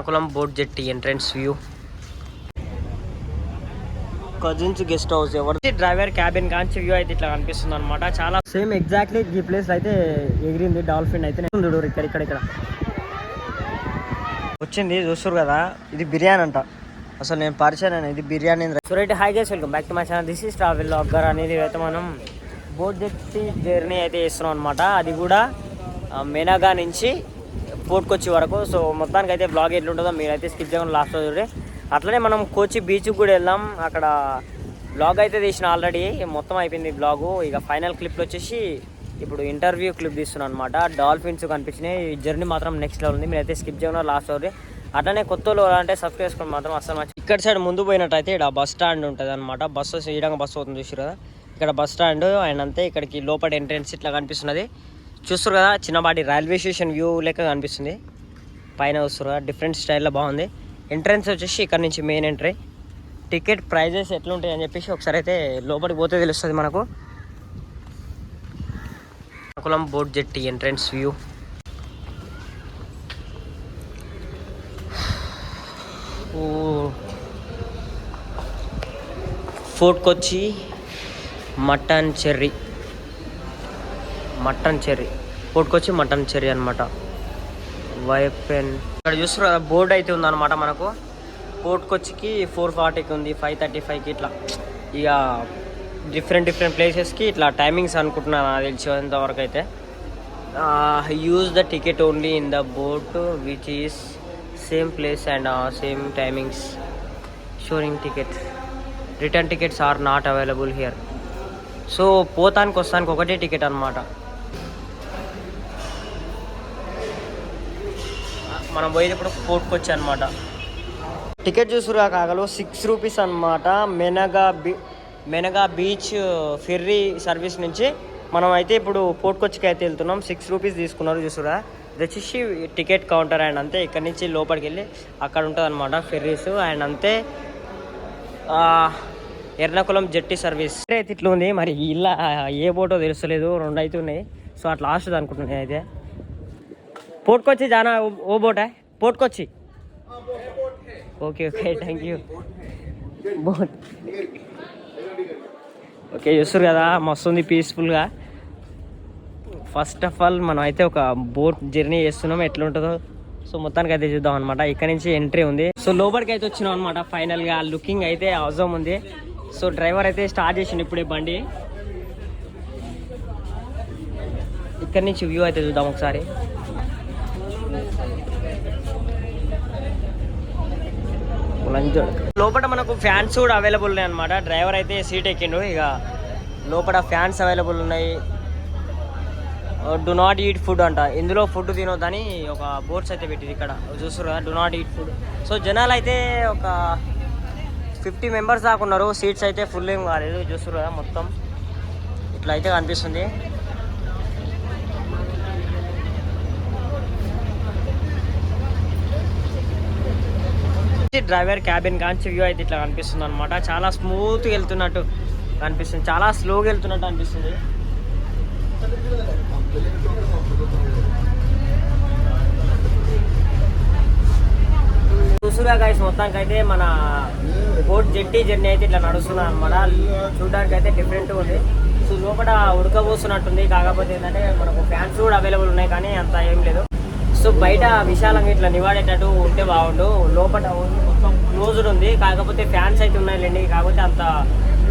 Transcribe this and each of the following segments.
Srikakulam boat jetty entrance view. Cousins guest house ఎవరి? Driver cabin కాంచి view అయితే ఇట్లా కనిపిస్తుంది అనమాట చాలా సేమ్ ఎగ్జాక్ట్లీ ఈ ప్లేస్ అయితే ఎగిరింది డాల్ఫిన్ అయితే చూడు ఇక్కడ ఇక్కడ ఇక్కడ. వచ్చింది చూస్తారు కదా ఇది బిర్యానీ అంట. అసలు నేను పరిచయం అయినా ఇది biryani so right hi guys welcome back to my channel this is travel vlogger అనేది అయితే మనం బోట్ జెట్టి జర్నీ అయితే చేస్తున్నాం అనమాట అది కూడా మెనగా నుంచి పోర్ట్ వచ్చే వరకు. సో మొత్తానికి అయితే బ్లాగ్ ఎట్లుంటుందో మీరైతే స్కిప్ చేయకుండా లాస్ట్ చూడండి. అట్లనే మనం కోచి బీచ్కి కూడా వెళ్దాం. అక్కడ బ్లాగ్ అయితే తీసిన ఆల్రెడీ మొత్తం అయిపోయింది బ్లాగు ఇక ఫైనల్ క్లిప్లో వచ్చేసి ఇప్పుడు ఇంటర్వ్యూ క్లిప్ తీస్తున్నాను అనమాట డాల్ఫిన్స్ కనిపించినాయి. ఈ జర్నీ మాత్రం నెక్స్ట్ లెవెల్ ఉంది. మీరైతే స్కిప్ చేయకుండా లాస్ట్ అవుతుంది అట్లనే కొత్త అంటే సబ్స్క్రైబ్ చేసుకోండి మాత్రం అసలు ఇక్కడ సైడ్ ముందు పోయినట్టయితే ఇక్కడ బస్ స్టాండ్ ఉంటుంది అనమాట బస్సు ఈ విధంగా బస్సు అవుతుంది చూసి కదా. ఇక్కడ బస్ స్టాండ్ అండ్ అంతే. ఇక్కడికి లోపల ఎంట్రెన్స్ ఇట్లా కనిపిస్తున్నది. చూస్తారు కదా చిన్నపాటి రైల్వే స్టేషన్ వ్యూ లెక్క కనిపిస్తుంది. పైన వస్తారు కదా డిఫరెంట్ స్టైల్లో బాగుంది. ఎంట్రన్స్ వచ్చేసి ఇక్కడ నుంచి మెయిన్ ఎంట్రీ టికెట్ ప్రైజెస్ ఎట్లా ఉంటాయి అని చెప్పేసి ఒకసారి అయితే లోపలికి పోతే తెలుస్తుంది మనకు. Srikakulam boat jetty entrance view ఫోర్ట్కి వచ్చి Mattancherry. Mattancherry. Fort Mattancherry అనమాట వైపెన్. ఇక్కడ చూస్తారు కదా బోర్డు అయితే ఉందన్నమాట మనకు. పోర్ట్కొచ్చికి ఫోర్ ఫార్టీకి ఉంది ఫైవ్ థర్టీ ఫైవ్కి ఇట్లా. ఇక డిఫరెంట్ డిఫరెంట్ ప్లేసెస్కి ఇట్లా టైమింగ్స్ అనుకుంటున్నాను నాకు తెలిసేంత వరకు అయితే. Use the ticket only in the boat which is same place and same timings. Shoring tickets. Return tickets are not available here. So పోతానికి వస్తానికి ఒకటే టికెట్ అనమాట మనం పోయేది ఇప్పుడు ఫోర్ట్కి వచ్చి అనమాట టికెట్ చూసురా కాగలు సిక్స్ రూపీస్ అనమాట మెనగా బీ మెనగా బీచ్ ఫెర్రీ సర్వీస్ నుంచి మనం అయితే ఇప్పుడు పోర్ట్కొచ్చికి అయితే వెళ్తున్నాం. సిక్స్ రూపీస్ తీసుకున్నారు చూసురా. ఇది వచ్చేసి టికెట్ కౌంటర్ అండ్ అంతే ఇక్కడ నుంచి లోపలికి వెళ్ళి అక్కడ ఉంటుంది అనమాట ఫెర్రీస్. అండ్ అంతే ఎర్నాకులం ఎర్నాకుళం జెట్టి సర్వీస్. అయితే ఇట్లా ఉంది. మరి ఇలా ఏ బోటో తెలుస్తలేదు. రెండు అయితే ఉన్నాయి. సో అట్లా లాస్ట్ అనుకుంటున్నాయి అయితే పోర్ట్కొచ్చి జానా ఓ- boat? Fort Kochi okay okay thank you boat okay చూస్తారు కదా మస్తు ఉంది పీస్ఫుల్గా ఫస్ట్ ఆఫ్ ఆల్ మనం అయితే ఒక బోట్ జర్నీ చేస్తున్నాం. ఎట్లా ఉంటుందో సో మొత్తానికి అయితే చూద్దాం అనమాట ఇక్కడ నుంచి ఎంట్రీ ఉంది. సో లోపలికి అయితే వచ్చినాం అనమాట ఫైనల్గా లుకింగ్ అయితే అవసరం ఉంది. సో డ్రైవర్ అయితే స్టార్ట్ చేసిండు ఇప్పుడే బండి. ఇక్కడ నుంచి వ్యూ అయితే చూద్దాం ఒకసారి. లోపల మనకు ఫ్యాన్స్ కూడా అవైలబుల్ ఉన్నాయి అనమాట డ్రైవర్ అయితే సీట్ ఎక్కిండు. ఇక లోపల ఫ్యాన్స్ అవైలబుల్ ఉన్నాయి. డు నాట్ ఈట్ ఫుడ్ అంట. ఇందులో ఫుడ్ తినొద్దని ఒక బోర్డ్స్ అయితే పెట్టింది ఇక్కడ. చూస్తారు కదా do not eat food so జనాలు అయితే ఒక ఫిఫ్టీ మెంబర్స్ దాకా ఉన్నారు. సీట్స్ అయితే ఫుల్ ఏం కాలేదు. చూస్తారు కదా మొత్తం. ఇట్లా అయితే కనిపిస్తుంది. డ్రైవర్ క్యాబిన్ కాంచి వ్యూ అయితే ఇట్లా కనిపిస్తుంది అనమాట చాలా స్మూత్ వెళ్తున్నట్టు కనిపిస్తుంది. చాలా స్లోగా వెళ్తున్నట్టు అనిపిస్తుంది. చూసుగా గాయస్ మొత్తానికి అయితే మన బోట్ జెట్టి జర్నీ అయితే ఇట్లా నడుస్తున్నా అనమాట చూడడానికి అయితే డిఫరెంట్ ఉంది. సో లోపల ఉడకబోస్తున్నట్టుంది. కాకపోతే ఏంటంటే మనకు ఫ్యాన్స్ కూడా అవైలబుల్ ఉన్నాయి కానీ అంత ఏం లేదు. సో బయట విశాలంగా ఇట్లా నివాడేటట్టు ఉంటే బాగుండు. లోపల మొత్తం క్లోజ్డ్ ఉంది. కాకపోతే ఫ్యాన్స్ అయితే ఉన్నాయిలేండి. కాకపోతే అంత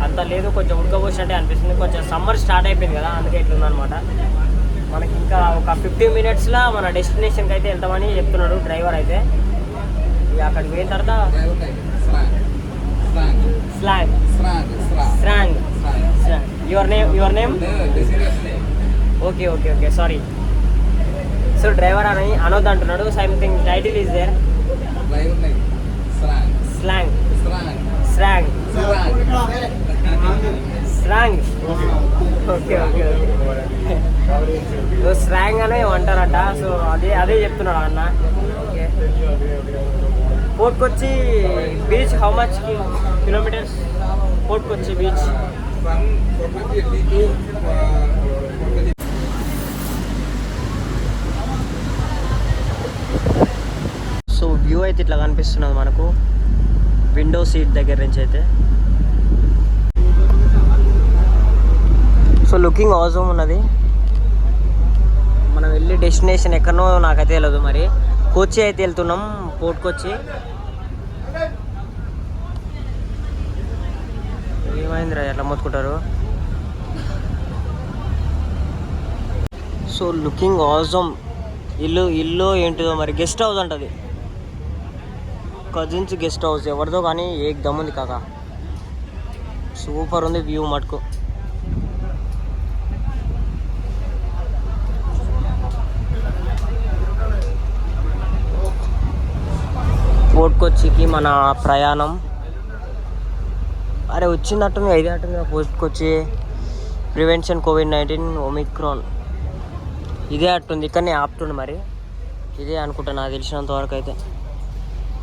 అంత లేదు. కొంచెం ఉడకబోసినట్టే అనిపిస్తుంది. కొంచెం సమ్మర్ స్టార్ట్ అయిపోయింది కదా. అందుకే ఇట్లుందనమాట మనకి ఇంకా ఒక ఫిఫ్టీన్ మినిట్స్లో మన డెస్టినేషన్కి అయితే వెళ్తామని చెప్తున్నాడు డ్రైవర్ అయితే. ఇక అక్కడికి పోయిన తర్వాత slang. Slang. Your name your name okay okay okay sorry so driver అని అనొద్దు అంటున్నాడు. Something title is there slang slang slang okay okay so slang అనే అంటారట. సో అదే అదే చెప్తున్నాడు అన్న. Okay Fort Kochi beach how much kilometers Fort Kochi beach so view view అయితే ఇట్లా కనిపిస్తున్నది మనకు. విండో సీట్ దగ్గర నుంచి అయితే. సో లుకింగ్ అవసరం ఉన్నది. మనం వెళ్ళి డెస్టినేషన్ ఎక్కడనో నాకైతే తెలియదు మరి. కోచి అయితే వెళ్తున్నాం పోర్ట్ కొచ్చి ఏమైందిరా ఎట్లా మొత్తుకుంటారు? So looking Azam. ఇల్లు ఇల్లు ఏంటిదో మరి గెస్ట్ హౌస్ అంటది. కజిన్స్ గెస్ట్ హౌస్ ఎవరిదో కానీ ఏ దమ్ ఉంది కాక. సూపర్ ఉంది వ్యూ మటుకు. పోర్ట్కొచ్చికి మన ప్రయాణం. అరే వచ్చినట్టుంది ఐదు అట్టుంది Fort Kochi. Prevention COVID nineteen Omicron. ఇదే అట్టుంది ఇక్కడనే ఆపుతుండు మరి. ఇదే అనుకుంటా నాకు తెలిసినంత వరకు అయితే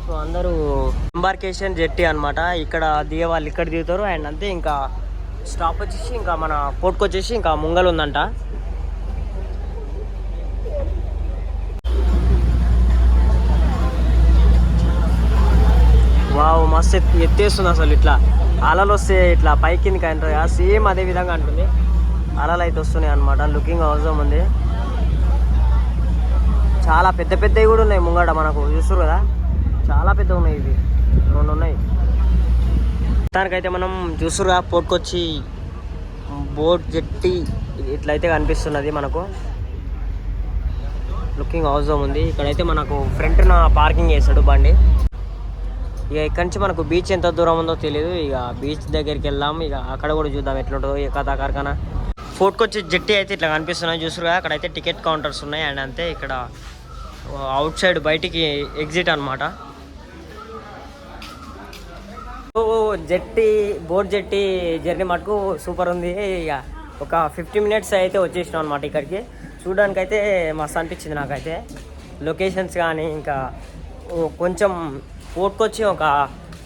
సో అందరూ ఎంబార్కేషన్ జెట్టి అనమాట ఇక్కడ దిగే వాళ్ళు ఇక్కడ దిగుతారు. అండ్ అంతే ఇంకా స్టాప్ వచ్చేసి ఇంకా మన పోర్ట్కి వచ్చేసి ఇంకా ముంగల్ ఉందంట. వావ్ మస్తు ఎత్తేస్తుంది అసలు ఇట్లా. అలలు వస్తే ఇట్లా పైకి కిందకి అంటారు కదా. సేమ్ అదే విధంగా అంటుంది. అలలు అయితే వస్తున్నాయి అనమాట లుకింగ్ అవసరం ఉంది. చాలా పెద్ద పెద్దవి కూడా ఉన్నాయి ముంగడ మనకు. చూస్తారు కదా? చాలా పెద్ద ఉన్నాయి ఇవి. రెండు ఉన్నాయి. దానికైతే మనం చూసురుగా పోటుకొచ్చి బోట్ జెట్టి ఇట్లయితే కనిపిస్తున్నది మనకు. లుకింగ్ అవసరం ఉంది. ఇక్కడైతే మనకు ఫ్రంట్ నా పార్కింగ్ చేశాడు బండి. ఇక ఇక్కడి నుంచి మనకు బీచ్ ఎంత దూరం ఉందో తెలియదు ఇక బీచ్ దగ్గరికి వెళ్దాం. ఇక అక్కడ కూడా చూద్దాం ఎట్లుంటుందో ఈ కథా కార్ఖానా. ఫోర్ట్కి వచ్చి జెట్టి అయితే ఇట్లా కనిపిస్తున్నాయి చూసురుగా అక్కడైతే టికెట్ కౌంటర్స్ ఉన్నాయి. అండ్ అంతే ఇక్కడ అవుట్ సైడ్ బయటికి ఎగ్జిట్ అనమాట జెట్టి బోట్ జెట్టి జర్నీ మటుకు సూపర్ ఉంది. ఇక ఒక ఫిఫ్టీ మినిట్స్ అయితే వచ్చేసినాం అనమాట ఇక్కడికి. చూడడానికి అయితే మస్తు అనిపించింది నాకైతే. లొకేషన్స్ కానీ ఇంకా కొంచెం పోర్ట్కొచ్చి ఒక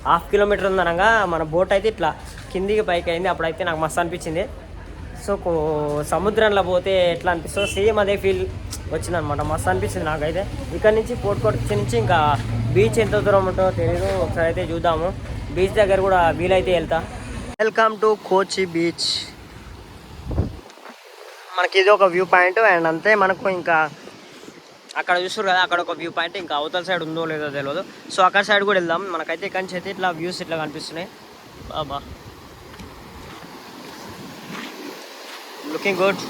హాఫ్ కిలోమీటర్ ఉందనగా మన బోట్ అయితే ఇట్లా కిందికి పైకి అయింది. అప్పుడైతే నాకు మస్తు అనిపించింది. సో సముద్రంలో పోతే ఎట్లా అనిపిస్తుందో సేమ్ అదే ఫీల్ వచ్చిందనమాట. మస్తు అనిపించింది నాకైతే. ఇక్కడ నుంచి పోర్ట్కొచ్చి నుంచి ఇంకా బీచ్ ఎంత దూరం ఉంటుందో తెలియదు ఒకసారి అయితే చూద్దాము. బీచ్ దగ్గర కూడా వీలైతే వెళ్తా. వెల్కమ్ టు కోచి బీచ్ మనకి ఇది ఒక వ్యూ పాయింట్ అండ్ అంతే మనకు ఇంకా అక్కడ చూస్తారు కదా అక్కడ ఒక వ్యూ పాయింట్ ఇంకా అవతల సైడ్ ఉందో లేదో తెలియదు సో అక్కడ సైడ్ కూడా వెళ్దాం. మనకైతే ఇక్కడి నుంచి అయితే ఇట్లా వ్యూస్ ఇట్లా కనిపిస్తున్నాయి. బాబా. లుకింగ్ గుడ్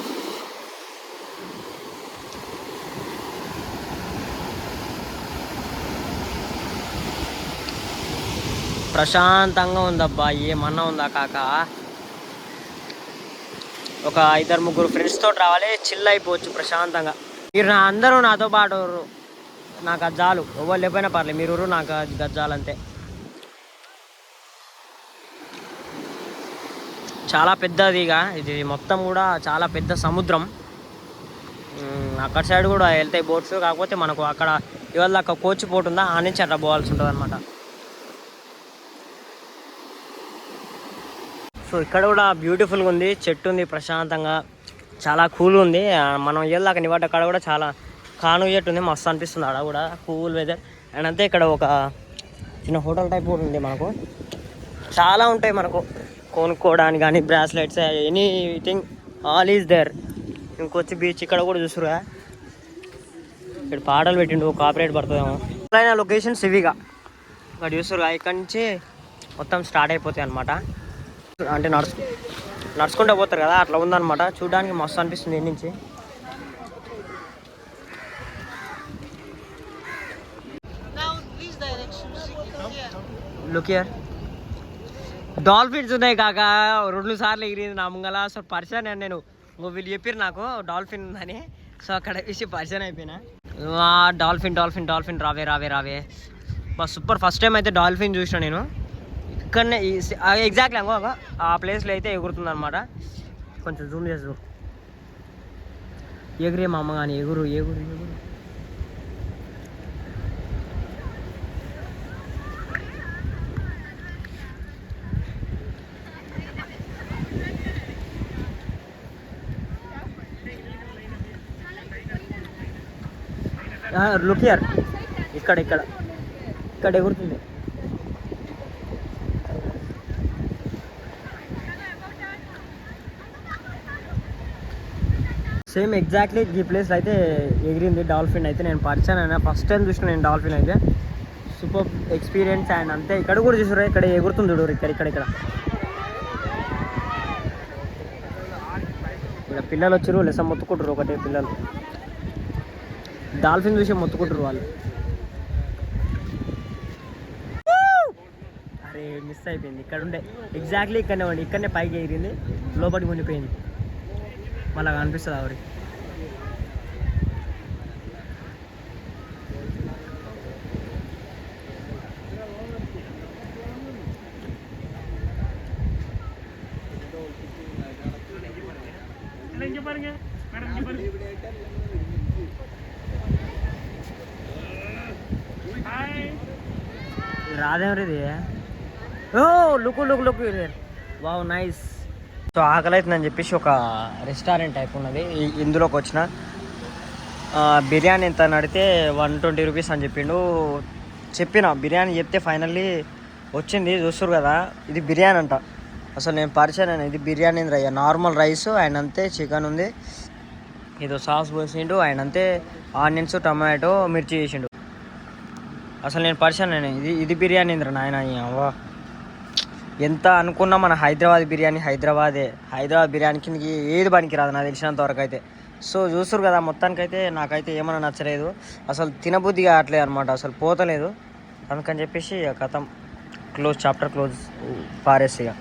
ప్రశాంతంగా ఉందబ్బా ఏమన్నా ఉందా కాక? ఒక ఇద్దరు ముగ్గురు ఫ్రెండ్స్ తోటి రావాలి చిల్ అయిపోవచ్చు ప్రశాంతంగా. మీరు నా అందరూ నాతో పాటు ఉర్రు. నా గజ్జాలు ఎవరు లేకపోయినా పర్లేదు మీరు ఉర్రు, నాకు అది గజ్జాలు అంతే. చాలా పెద్దదిగా ఇది మొత్తం కూడా చాలా పెద్ద సముద్రం. అక్కడ సైడ్ కూడా వెళ్తాయి బోట్స్ కాకపోతే మనకు అక్కడ ఇవాళ దాకా కోచి పోటు ఉందా? ఆ నుంచి అట్లా పోవాల్సి ఉంటుంది అనమాట సో ఇక్కడ కూడా బ్యూటిఫుల్గా ఉంది. చెట్టు ఉంది ప్రశాంతంగా. చాలా కూల్ ఉంది. మనం వెళ్ళాక నివాడ అక్కడ కూడా చాలా కాను చెట్టు ఉంది. మస్తు అనిపిస్తుంది అక్కడ కూడా. కూల్ వెదర్ అండ్ అంతే ఇక్కడ ఒక చిన్న హోటల్ టైప్ కూడా ఉంది మనకు. చాలా ఉంటాయి మనకు. కొనుక్కోవడానికి కానీ bracelets anything all is there ఇంకొచ్చి beach ఇక్కడ కూడా చూసురుగా ఇక్కడ పాటలు పెట్టిండు. కాపరేట్ పడుతుందేమో. లొకేషన్స్ ఇవిగా. ఇక్కడ చూసురుగా ఇక్కడ నుంచి మొత్తం స్టార్ట్ అయిపోతాయి అనమాట అంటే నడుచు నడుచుకుంటూ పోతారు కదా అట్లా ఉందన్నమాట. చూడడానికి మస్తు అనిపిస్తుంది ఈ నుంచి. లుక్ ఇయర్ డాల్ఫిన్స్ ఉన్నాయి కాక. రెండు సార్లు ఎగిరింది నా ముంగల. సో పరిచయం నేను నేను వీళ్ళు చెప్పారు నాకు డాల్ఫిన్ ఉందని. సో అక్కడ వేసి పరిచయం అయిపోయినా. డాల్ఫిన్ డాల్ఫిన్ డాల్ఫిన్ రావే రావే రావే. బా సూపర్ ఫస్ట్ టైం అయితే డాల్ఫిన్ చూసిన నేను. ఇక్కడనే ఎగ్జాక్ట్లీ అంగో అంగో. ఆ ప్లేస్లో అయితే ఎగురుతుంది అనమాట కొంచెం జూమ్ చేసు ఎగురే మా అమ్మ కానీ ఎగురు ఎగురు ఎగురు. లుక్ ఇయర్ ఇక్కడ ఇక్కడ. ఇక్కడ ఎగురుతుంది. సేమ్ ఎగ్జాక్ట్లీ ఈ ప్లేస్లో అయితే ఎగిరింది డాల్ఫిన్ అయితే నేను పరిచయం అయినా ఫస్ట్ టైం చూసిన నేను డాల్ఫిన్ అయితే. సూపర్ ఎక్స్పీరియన్స్ అండ్ అంతే. ఇక్కడ కూడా చూసారు ఇక్కడ ఎగురుతుంది చూడరు ఇక్కడ ఇక్కడ ఇక్కడ. ఇక్కడ పిల్లలు వచ్చారు లెసన్ మొత్తుకుంటారు ఒకటే పిల్లలు. డాల్ఫిన్ చూసి మొత్తుకుంటారు వాళ్ళు. అరే మిస్ అయిపోయింది. ఇక్కడ ఉండే. ఎగ్జాక్ట్లీ ఇక్కడనే ఉండి. ఇక్కడనే పైకి ఎగిరింది. లోపలికి ఉండిపోయింది. మళ్ళీ కనిపిస్తుంది ఆవిడ రాదేమరిది ఓ look look look wow nice so ఆకలి అవుతుందని చెప్పేసి ఒక రెస్టారెంట్ టైప్ ఉన్నది. ఇందులోకి వచ్చిన బిర్యానీ ఎంత నడితే వన్ ట్వంటీ రూపీస్ అని చెప్పిండు. చెప్పిన బిర్యానీ చెప్తే ఫైనల్లీ వచ్చింది. చూస్తారు కదా ఇది బిర్యానీ అంట. అసలు నేను పరిచయం ఇది బిర్యానీ రయ్య. నార్మల్ రైస్ అండ్ అంతే చికెన్ ఉంది. ఏదో సాస్ పోసిండు అండ్ అంతే ఆనియన్స్ టమాటో మిర్చి చేసిండు. అసలు నేను పరిచయం ఇది ఇది బిర్యానీ ఇంద్ర నాయన అవ్వా. ఎంత అనుకున్నా మన హైదరాబాద్ బిర్యానీ హైదరాబాదే. హైదరాబాద్ బిర్యానీ కిందకి ఏది పనికిరాదు నాకు తెలిసినంత వరకు అయితే. సో చూస్తారు కదా మొత్తానికైతే నాకైతే ఏమన్నా నచ్చలేదు. అసలు తినబుద్ధి కావట్లేదు అనమాట అసలు పోతలేదు. అందుకని చెప్పేసి కథం క్లోజ్ చాప్టర్ క్లోజ్ పారేసి ఇక.